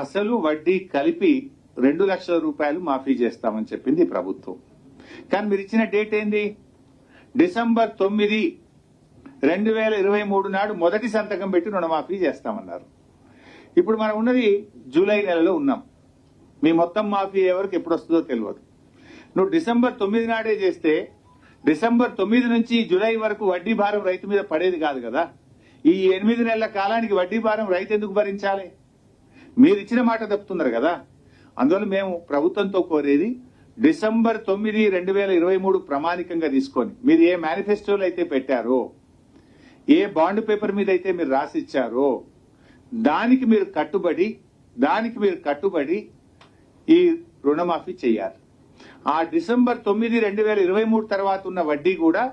అసలు వడ్డీ కలిపి రెండు లక్షల రూపాయలు మాఫీ చేస్తామని చెప్పింది ప్రభుత్వం. కానీ మీరు ఇచ్చిన డేట్ ఏంది? డిసెంబర్ తొమ్మిది రెండు వేల ఇరవై మూడు నాడు మొదటి సంతకం పెట్టి రుణమాఫీ చేస్తామన్నారు. ఇప్పుడు మనం ఉన్నది జూలై నెలలో ఉన్నాం. మీ మొత్తం మాఫీ అయ్యే వరకు ఎప్పుడు వస్తుందో తెలియదు. నువ్వు డిసెంబర్ తొమ్మిది నాడే చేస్తే డిసెంబర్ తొమ్మిది నుంచి జూలై వరకు వడ్డీ భారం రైతు మీద పడేది కాదు కదా. ఈ ఎనిమిది నెలల కాలానికి వడ్డీ భారం రైతు ఎందుకు భరించాలి? మీరు ఇచ్చిన మాట తప్పుతున్నారు కదా. అందువల్ల మేము ప్రభుత్వంతో కోరేది డిసెంబర్ తొమ్మిది రెండు వేల ఇరవై మూడు ప్రమాణికంగా తీసుకొని మీరు ఏ మేనిఫెస్టోలు అయితే పెట్టారో ఏ బాండ్ పేపర్ మీద అయితే మీరు రాసిచ్చారో దానికి మీరు కట్టుబడి దానికి మీరు కట్టుబడి ఈ రుణమాఫీ చేయాలి. ఆ డిసెంబర్ తొమ్మిది రెండు వేల ఇరవై మూడు తర్వాత ఉన్న వడ్డీ కూడా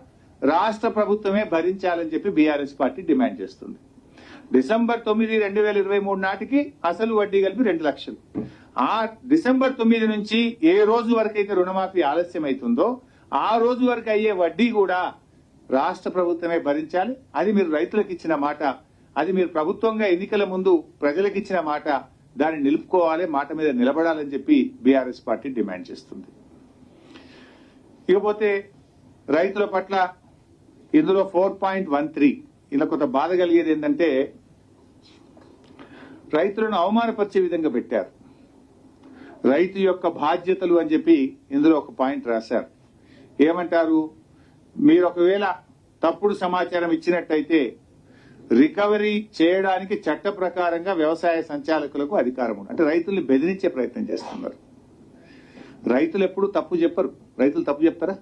రాష్ట్ర ప్రభుత్వమే భరించాలని చెప్పి బీఆర్ఎస్ పార్టీ డిమాండ్ చేస్తుంది. డిసెంబర్ తొమ్మిది రెండు వేల ఇరవై మూడు నాటికి అసలు వడ్డీ కలిపి రెండు లక్షలు. ఆ డిసెంబర్ తొమ్మిది నుంచి ఏ రోజు వరకు అయితే రుణమాఫీ ఆలస్యం అవుతుందో ఆ రోజు వరకు అయ్యే వడ్డీ కూడా రాష్ట్ర ప్రభుత్వమే భరించాలి. అది మీరు రైతులకు ఇచ్చిన మాట. అది మీరు ప్రభుత్వంగా ఎన్నికల ముందు ప్రజలకు ఇచ్చిన మాట. దాన్ని నిలుపుకోవాలి మాట మీద నిలబడాలని చెప్పి బీఆర్ఎస్ పార్టీ డిమాండ్ చేస్తుంది. ఇకపోతే రైతుల పట్ల ఇందులో ఫోర్ పాయింట్ వన్ త్రీ. ఇలా కొంత బాధ కలిగేది ఏంటంటే రైతులను అవమానపరిచే విధంగా పెట్టారు. రైతు యొక్క బాధ్యతలు అని చెప్పి ఇందులో ఒక పాయింట్ రాశారు. ఏమంటారు? మీరు ఒకవేళ తప్పుడు సమాచారం ఇచ్చినట్టయితే రికవరీ చేయడానికి చట్ట ప్రకారంగా వ్యవసాయ సంచాలకులకు అధికారం అంటే రైతుల్ని బెదిరించే ప్రయత్నం చేస్తున్నారు. రైతులు ఎప్పుడు తప్పు చెప్పరు. రైతులు తప్పు చెప్తారా?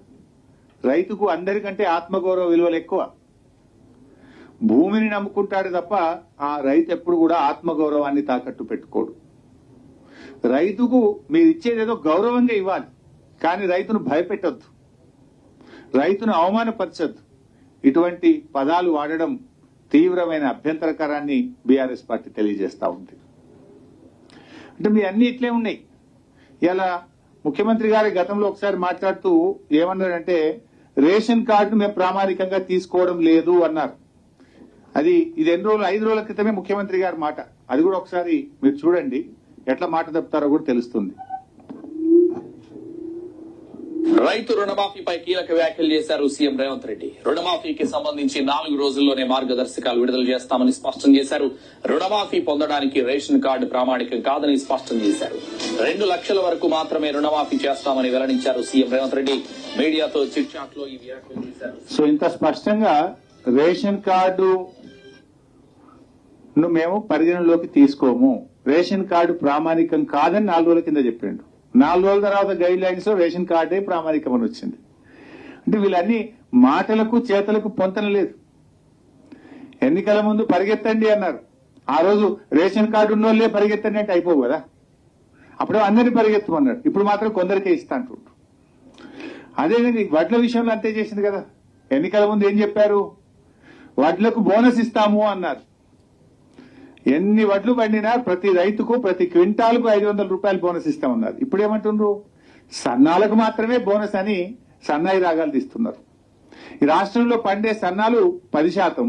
రైతుకు అందరికంటే ఆత్మగౌరవ విలువలు ఎక్కువ. భూమిని నమ్ముకుంటాడు తప్ప ఆ రైతు ఎప్పుడు కూడా ఆత్మగౌరవాన్ని తాకట్టు పెట్టుకోడు. రైతుకు మీరు ఇచ్చేది ఏదో గౌరవంగా ఇవ్వాలి కానీ రైతును భయపెట్టొద్దు. రైతును అవమానపరచొద్దు. ఇటువంటి పదాలు వాడడం తీవ్రమైన అభ్యంతరకరాన్ని బీఆర్ఎస్ పార్టీ తెలియజేస్తా ఉంది. అంటే మీ అన్ని ఇట్లే ఉన్నాయి. ఇలా ముఖ్యమంత్రి గారి గతంలో ఒకసారి మాట్లాడుతూ ఏమన్నారంటే రేషన్ కార్డు మేము ప్రామాణికంగా తీసుకోవడం లేదు అన్నారు. అది ఇది ఎన్ని రోజులు ఐదు రోజుల క్రితమే ముఖ్యమంత్రి గారి మాట. అది కూడా ఒకసారి మీరు చూడండి. ఎట్లా మాట తప్పుతారో కూడా తెలుస్తుంది. రైతు రుణమాఫీపై కీలక వ్యాఖ్యలు చేశారు సీఎం రేవంత్ రెడ్డి. రుణమాఫీకి సంబంధించి నాలుగు రోజుల్లోనే మార్గదర్శకాలు విడుదల చేస్తామని స్పష్టం చేశారు. రుణమాఫీ పొందడానికి రేషన్ కార్డు ప్రామాణికం కాదని స్పష్టం చేశారు. రెండు లక్షల వరకు మాత్రమే రుణమాఫీ చేస్తామని వెల్లడించారు సీఎం రేవంత్ రెడ్డి. మీడియాతో చిట్ చాట్లో ఈ వ్యాఖ్యలు చేశారు. సో ఇంత స్పష్టంగా రేషన్ కార్డు మేము పరిగణలోకి తీసుకోము. రేషన్ కార్డు ప్రామాణికం కాదని నాలుగు రోజుల కింద చెప్పిండు. నాలుగు రోజుల తర్వాత గైడ్ లైన్స్లో రేషన్ కార్డే ప్రామాణికం అని వచ్చింది. అంటే వీళ్ళన్ని మాటలకు చేతలకు పొంతన లేదు. ఎన్నికల ముందు పరిగెత్తండి అన్నారు. ఆ రోజు రేషన్ కార్డు ఉన్నోళ్ళే పరిగెత్తండి అంటే అయిపోవు కదా. అప్పుడు అందరినీ పరిగెత్తమన్నారు. ఇప్పుడు మాత్రం కొందరికే ఇస్తా అంటుండ్రు అదేనండి వడ్ల విషయంలో అంతే చేసింది కదా. ఎన్నికల ముందు ఏం చెప్పారు? వడ్లకు బోనస్ ఇస్తాము అన్నారు. ఎన్ని వడ్లు పండినా ప్రతి రైతుకు ప్రతి క్వింటాల్కు ఐదు వందల రూపాయలు బోనస్ ఇస్తామన్నారు ఇప్పుడు ఏమంటుండ్రు సన్నాలకు మాత్రమే బోనస్ అని సన్నాయి రాగాలు తీస్తున్నారు. ఈ రాష్ట్రంలో పండే సన్నాలు పది శాతం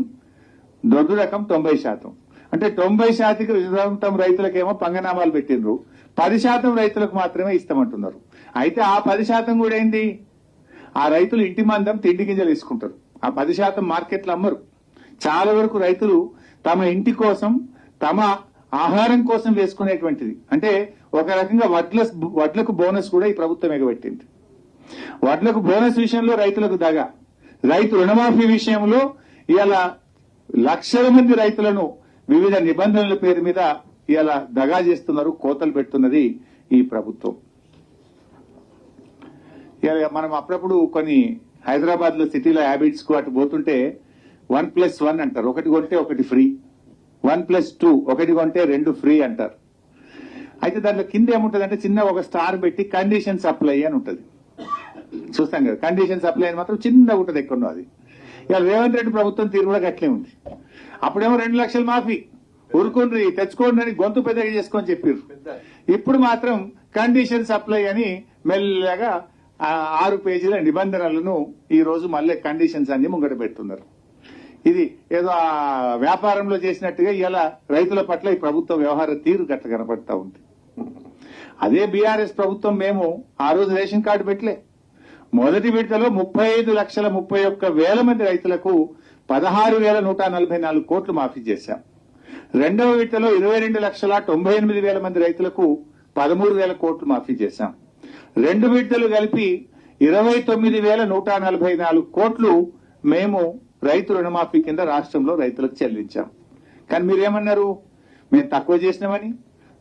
దొడ్డు రకం తొంభై శాతం. అంటే తొంభై శాతం రైతులకేమో పంగనామాలు పెట్టిండ్రు. పది శాతం రైతులకు మాత్రమే ఇస్తామంటున్నారు. అయితే ఆ పది శాతం కూడా ఏంది? ఆ రైతులు ఇంటి మందం తిండి గింజలు తీసుకుంటారు. ఆ పది శాతం మార్కెట్లు అమ్మరు. చాలా వరకు రైతులు తమ ఇంటి కోసం తమ ఆహారం కోసం వేసుకునేటువంటిది. అంటే ఒక రకంగా వడ్ల వడ్లకు బోనస్ కూడా ఈ ప్రభుత్వం ఎగబెట్టింది. వడ్లకు బోనస్ విషయంలో రైతులకు దగ. రైతు రుణమాఫీ విషయంలో ఇలా లక్షల మంది రైతులను వివిధ నిబంధనల పేరు మీద ఇలా దగా చేస్తున్నారు కోతలు పెడుతున్నది ఈ ప్రభుత్వం. ఇవాళ మనం అప్పుడప్పుడు కొన్ని హైదరాబాద్లో సిటీలో హ్యాబిట్స్కు అటు పోతుంటే వన్ ప్లస్ వన్ అంటారు. ఒకటి కొంటే ఒకటి ఫ్రీ. వన్ ప్లస్ టూ ఒకటి కొంటే రెండు ఫ్రీ అంటారు. అయితే దాంట్లో కింద ఏముంటది అంటే చిన్న ఒక స్టార్ పెట్టి కండిషన్ సప్లై అని ఉంటుంది. చూస్తాం కదా కండిషన్ సప్లై అని మాత్రం చిన్న ఉంటుంది ఎక్కడో అది. ఇవాళ రేవంత్ రెడ్డి ప్రభుత్వం తీరు కూడా గట్లే ఉంది. అప్పుడేమో రెండు లక్షల మాఫీ. ఉరుకుండ్రి తెచ్చుకోండి అని గొంతు పెద్దగా చేసుకొని చెప్పారు ఇప్పుడు మాత్రం కండిషన్ సప్లై అని మెల్లగా ఆరు పేజీల నిబంధనలను ఈ రోజు మళ్ళీ కండిషన్స్ అన్ని ముంగట పెడుతున్నారు. ఇది ఏదో ఆ వ్యాపారంలో చేసినట్టుగా ఇలా రైతుల పట్ల ఈ ప్రభుత్వ వ్యవహార తీరు గట్ల కనపడతా ఉంది. అదే బీఆర్ఎస్ ప్రభుత్వం మేము ఆ రోజు రేషన్ కార్డు పెట్టలే. మొదటి విడతలో ముప్పై ఐదు లక్షల ముప్పై ఒక్క వేల మంది రైతులకు పదహారు వేల నూట నలభై నాలుగు కోట్లు మాఫీ చేశాం. రెండవ విడతలో ఇరవై రెండు లక్షల తొంభై ఎనిమిది వేల మంది రైతులకు పదమూడు వేల కోట్లు మాఫీ చేశాం. రెండు విడతలు కలిపి ఇరవై తొమ్మిది వేల నూట నలభై నాలుగు కోట్లు మేము రైతు రుణమాఫీ కింద రాష్ట్రంలో రైతులకు చెల్లించాం. కానీ మీరేమన్నారు? మేము తక్కువ చేసినామని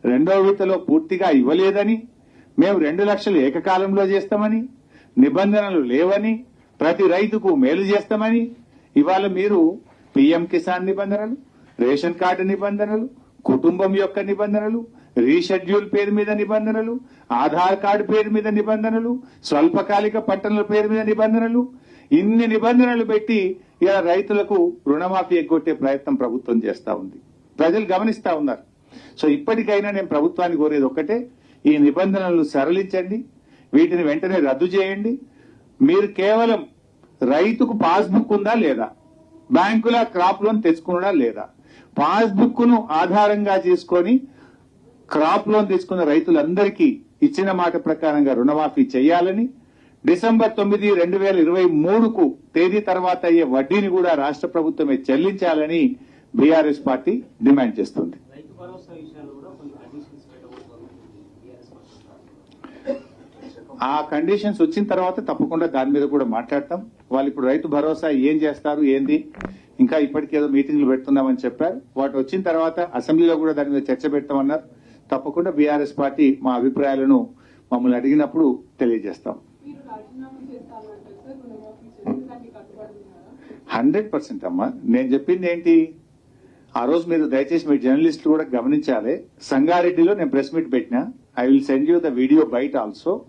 రెండవ విడతలో పూర్తిగా ఇవ్వలేదని మేము రెండు లక్షలు ఏకకాలంలో చేస్తామని నిబంధనలు లేవని ప్రతి రైతుకు మేలు చేస్తామని ఇవాళ మీరు పిఎం కిసాన్ నిబంధనలు రేషన్ కార్డు నిబంధనలు కుటుంబం యొక్క నిబంధనలు రీషెడ్యూల్ పేరు మీద నిబంధనలు ఆధార్ కార్డు పేరు మీద నిబంధనలు స్వల్పకాలిక పట్టణాల పేరు మీద నిబంధనలు ఇన్ని నిబంధనలు పెట్టి ఇలా రైతులకు రుణమాఫీ ఎగ్గొట్టే ప్రయత్నం ప్రభుత్వం చేస్తా ఉంది. ప్రజలు గమనిస్తా ఉన్నారు. సో ఇప్పటికైనా నేను ప్రభుత్వాన్ని కోరేది ఒక్కటే ఈ నిబంధనలు సరళించండి వీటిని వెంటనే రద్దు చేయండి. మీరు కేవలం రైతుకు పాస్బుక్ ఉందా లేదా? బ్యాంకుల క్రాప్ లోన్ తెచ్చుకున్నా లేదా? పాస్బుక్ను ఆధారంగా చేసుకొని క్రాప్ లోన్ తీసుకున్న రైతులందరికీ ఇచ్చిన మాట ప్రకారంగా రుణమాఫీ చేయాలని డిసెంబర్ తొమ్మిది రెండు వేల ఇరవై మూడుకు తేదీ తర్వాత అయ్యే వడ్డీని కూడా రాష్ట్ర ప్రభుత్వమే చెల్లించాలని బీఆర్ఎస్ పార్టీ డిమాండ్ చేస్తుంది. ఆ కండిషన్స్ వచ్చిన తర్వాత తప్పకుండా దాని మీద కూడా మాట్లాడతాం. వాళ్ళు ఇప్పుడు రైతు భరోసా ఏం చేస్తారు ఏంది? ఇంకా ఇప్పటికేదో మీటింగ్లు పెడుతున్నామని చెప్పారు. వాటి వచ్చిన తర్వాత అసెంబ్లీలో కూడా దాని మీద చర్చ పెడతామన్నారు. తప్పకుండా బీఆర్ఎస్ పార్టీ మా అభిప్రాయాలను మమ్మల్ని అడిగినప్పుడు తెలియజేస్తాం. హండ్రెడ్ పర్సెంట్ అమ్మా. నేను చెప్పింది ఏంటి? ఆ రోజు మీరు దయచేసి మీ జర్నలిస్టులు కూడా గమనించాలి. సంగారెడ్డిలో నేను ప్రెస్ మీట్ పెట్టినా. I will send you the video బయట ఆల్సో.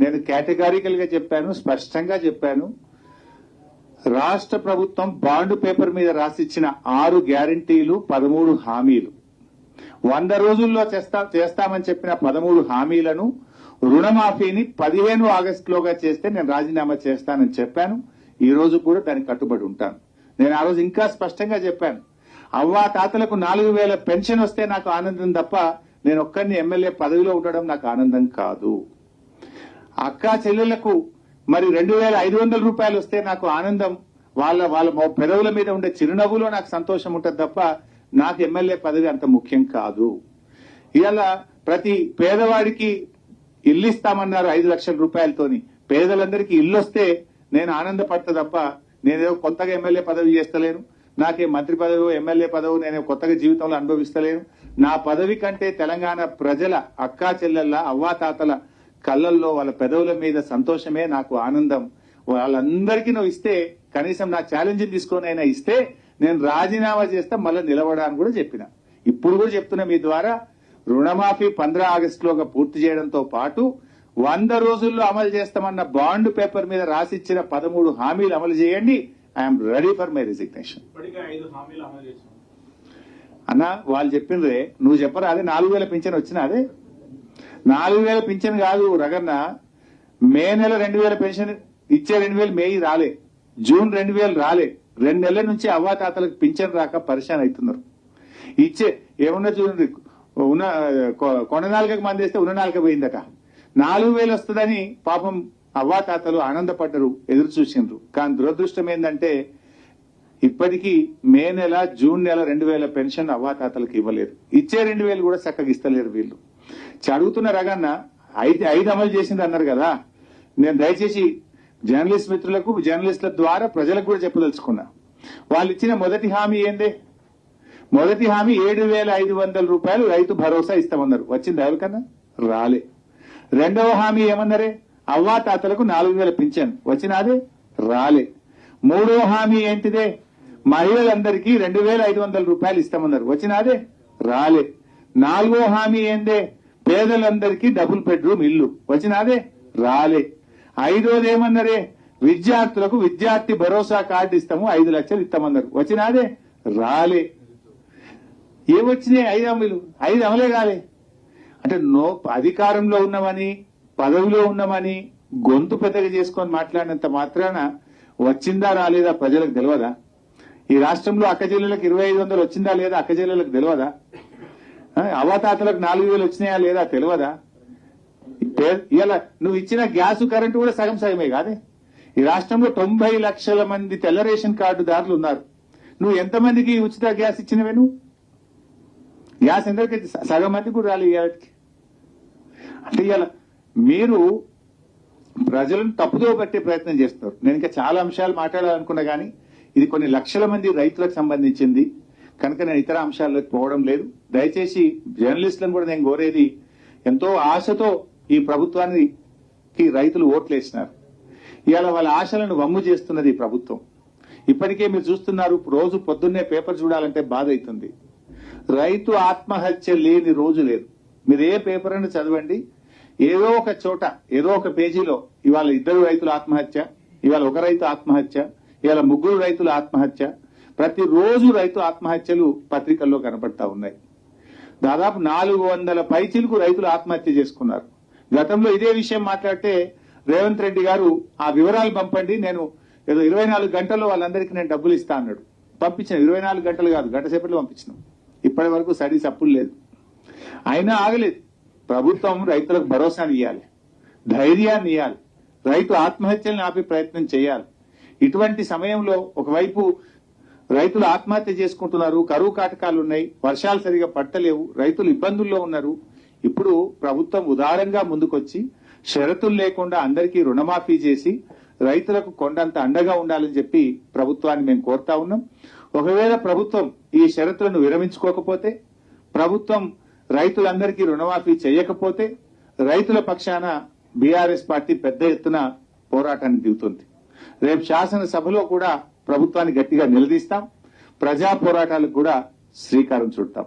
నేను కేటగారికల్గా చెప్పాను స్పష్టంగా చెప్పాను. రాష్ట్ర ప్రభుత్వం బాండ్ పేపర్ మీద రాసిచ్చిన ఆరు గ్యారంటీలు పదమూడు హామీలు. వంద రోజుల్లో చేస్తా చేస్తామని చెప్పిన పదమూడు హామీలను రుణమాఫీని పదిహేను ఆగస్టులోగా చేస్తే నేను రాజీనామా చేస్తానని చెప్పాను. ఈ రోజు కూడా దానికి కట్టుబడి ఉంటాను. నేను ఆ రోజు ఇంకా స్పష్టంగా చెప్పాను. అవ్వా తాతలకు నాలుగు వేల పెన్షన్ వస్తే నాకు ఆనందం తప్ప నేను ఒక్కరిని ఎమ్మెల్యే పదవిలో ఉండడం నాకు ఆనందం కాదు. అక్క చెల్లెళ్ళకు మరి రెండు వేల ఐదు వందల రూపాయలు వస్తే నాకు ఆనందం. వాళ్ళ వాళ్ళ పెదవుల మీద ఉండే చిరునవ్వులో నాకు సంతోషం ఉంటుంది తప్ప నాకు ఎమ్మెల్యే పదవి అంత ముఖ్యం కాదు. ఇలా ప్రతి పేదవాడికి ఇల్లు ఇస్తామన్నారు ఐదు లక్షల రూపాయలతోని. పేదలందరికీ ఇల్లు వస్తే నేను ఆనందపడతా తప్ప నేనేదో కొత్తగా ఎమ్మెల్యే పదవి చేస్తలేను. నాకే మంత్రి పదవి ఎమ్మెల్యే పదవి నేను కొత్తగా జీవితంలో అనుభవిస్తలేను. నా పదవి కంటే తెలంగాణ ప్రజల అక్కా చెల్లెళ్ళ అవ్వాతాతల కళ్ళల్లో వాళ్ళ పెదవుల మీద సంతోషమే నాకు ఆనందం. వాళ్ళందరికీ నువ్వు ఇస్తే కనీసం నా ఛాలెంజ్ తీసుకొని అయినా ఇస్తే నేను రాజీనామా చేస్తా మళ్ళీ నిలబడాలని కూడా చెప్పిన. ఇప్పుడు కూడా చెప్తున్నా మీ ద్వారా రుణమాఫీ పంద్రా ఆగస్టులోగా పూర్తి చేయడంతో పాటు వంద రోజుల్లో అమలు చేస్తామన్న బాండ్ పేపర్ మీద రాసిచ్చిన పదమూడు హామీలు అమలు చేయండి. I'm ready for my resignation అన్న వాళ్ళు చెప్పిండ్రే నువ్వు చెప్పరా? అదే నాలుగు వేల పింఛన్ వచ్చిన అదే? నాలుగు వేల పింఛన్ కాదు రగన్న మే నెల రెండు వేల పెన్షన్ ఇచ్చే రెండు వేలు మే రాలే. జూన్ రెండు వేలు రాలే. రెండు నెలల నుంచి అవ్వాతాతలకు పింఛన్ రాక పరిశాన్ అవుతున్నారు. ఇచ్చే ఏమన్నా చూడండి ఉన్న కొ- కొండ నాలుగకి మంది వేస్తే ఉన్న నాలుక పోయిందట. నాలుగు వేలు వస్తుందని పాపం అవ్వాతాతలు ఆనందపడ్డరు ఎదురు చూసిండ్రు. కానీ దురదృష్టం ఏంటంటే ఇప్పటికీ మే నెల జూన్ నెల రెండు వేల పెన్షన్ అవ్వాతాతలకు ఇవ్వలేదు. ఇచ్చే రెండు వేలు కూడా చక్కగా ఇస్తలేరు వీళ్ళు. చదువుతున్న అడుగుతున్న రగన్న ఐదు ఐదు అమలు చేసింది అన్నారు కదా. నేను దయచేసి జర్నలిస్ట్ మిత్రులకు జర్నలిస్టుల ద్వారా ప్రజలకు కూడా చెప్పదలుచుకున్నా. వాళ్ళు ఇచ్చిన మొదటి హామీ ఏందే? మొదటి హామీ ఏడు వేల ఐదు వందల రూపాయలు రైతు భరోసా ఇస్తామన్నారు. వచ్చింది ఎవరికన్నా? రాలే. రెండవ హామీ ఏమన్నారే? అవ్వా తాతలకు నాలుగు వేల పింఛన్. వచ్చినాదే? రాలే. మూడవ హామీ ఏంటిదే? మహిళలందరికీ రెండు వేల ఐదు వందల రూపాయలు ఇస్తామన్నారు. వచ్చినాదే? రాలే. నాలుగో హామీ ఏందే? పేదలందరికీ డబుల్ బెడ్రూమ్ ఇల్లు. వచ్చినాదే? రాలే. ఐదోది ఏమన్నారే? విద్యార్థులకు విద్యార్థి భరోసా కార్డు ఇస్తాము ఐదు లక్షలు ఇస్తామన్నారు. వచ్చినాదే? రాలే. ఏమొచ్చినాయి ఐదు అమలు? ఐదు అమలే కాలే. అంటే నో అధికారంలో ఉన్నామని పదవిలో ఉన్నామని గొంతు పెద్దగా చేసుకొని మాట్లాడినంత మాత్రాన వచ్చిందా రాలేదా ప్రజలకు తెలియదా ఈ రాష్ట్రంలో అక్క జిల్లాలకు ఇరవై ఐదు వందలు వచ్చిందా లేదా అక్క జిల్లాలకు తెలియదా అవతాతలకు నాలుగు వేలు వచ్చినాయా లేదా తెలియదా ఇలా నువ్వు ఇచ్చిన గ్యాస్ కరెంటు కూడా సగం సగమే కాదే. ఈ రాష్ట్రంలో తొంభై లక్షల మంది తెల్ల రేషన్ కార్డుదారులు ఉన్నారు. నువ్వు ఎంతమందికి ఉచిత గ్యాస్ ఇచ్చినవే నువ్వు? గ్యాస్ ఎందరికి సగం మందికి కూడా రాలి ఇవాటికి అంటే ఇవాళ మీరు ప్రజలను తప్పుదో పట్టే ప్రయత్నం చేస్తున్నారు. నేను ఇంకా చాలా అంశాలు మాట్లాడాలనుకున్నా కానీ ఇది కొన్ని లక్షల మంది రైతులకు సంబంధించింది. కనుక నేను ఇతర అంశాల్లోకి పోవడం లేదు. దయచేసి జర్నలిస్టులను కూడా నేను కోరేది ఎంతో ఆశతో ఈ ప్రభుత్వానికి రైతులు ఓట్లు వేసినారు. ఇవాళ వాళ్ళ ఆశలను వమ్ము చేస్తున్నది ఈ ప్రభుత్వం. ఇప్పటికే మీరు చూస్తున్నారు రోజు పొద్దున్నే పేపర్ చూడాలంటే బాధ అవుతుంది. రైతు ఆత్మహత్య లేని రోజు లేదు. మీరు ఏ పేపర్ అని చదవండి. ఏదో ఒక చోట ఏదో ఒక పేజీలో ఇవాళ ఇద్దరు రైతుల ఆత్మహత్య ఇవాళ ఒక రైతు ఆత్మహత్య ఇవాళ ముగ్గురు రైతుల ఆత్మహత్య. ప్రతిరోజు రైతు ఆత్మహత్యలు పత్రికల్లో కనపడతా ఉన్నాయి. దాదాపు నాలుగు వందల పైచిలకు రైతులు ఆత్మహత్య చేసుకున్నారు. గతంలో ఇదే విషయం మాట్లాడితే రేవంత్ రెడ్డి గారు ఆ వివరాలు పంపండి నేను ఏదో ఇరవై నాలుగు గంటల్లో వాళ్ళందరికీ నేను డబ్బులు ఇస్తా అన్నాడు. పంపించిన ఇరవై నాలుగు గంటలు కాదు గంట సేపట్లో పంపించినాం. ఇప్పటి వరకు స్టడీస్ అప్పులు లేదు. అయినా ఆగలేదు. ప్రభుత్వం రైతులకు భరోసాని ఇవ్వాలి ధైర్యాన్ని ఇవ్వాలి రైతు ఆత్మహత్యలను ఆపే ప్రయత్నం చేయాలి. ఇటువంటి సమయంలో ఒకవైపు రైతులు ఆత్మహత్య చేసుకుంటున్నారు కరువు కాటకాలు ఉన్నాయి వర్షాలు సరిగా పట్టలేవు రైతులు ఇబ్బందుల్లో ఉన్నారు. ఇప్పుడు ప్రభుత్వం ఉదారంగా ముందుకొచ్చి షరతులు లేకుండా అందరికీ రుణమాఫీ చేసి రైతులకు కొండంత అండగా ఉండాలని చెప్పి ప్రభుత్వాన్ని మేము కోరుతా ఉన్నాం. ఒకవేళ ప్రభుత్వం ఈ షరతులను విరమించుకోకపోతే ప్రభుత్వం రైతులందరికీ రుణమాఫీ చేయకపోతే రైతుల పక్షాన బీఆర్ఎస్ పార్టీ పెద్ద ఎత్తున పోరాటానికి దిగుతుంది. రేపు శాసనసభలో కూడా ప్రభుత్వాన్ని గట్టిగా నిలదీస్తాం. ప్రజా పోరాటాలకు కూడా శ్రీకారం చుడతాం.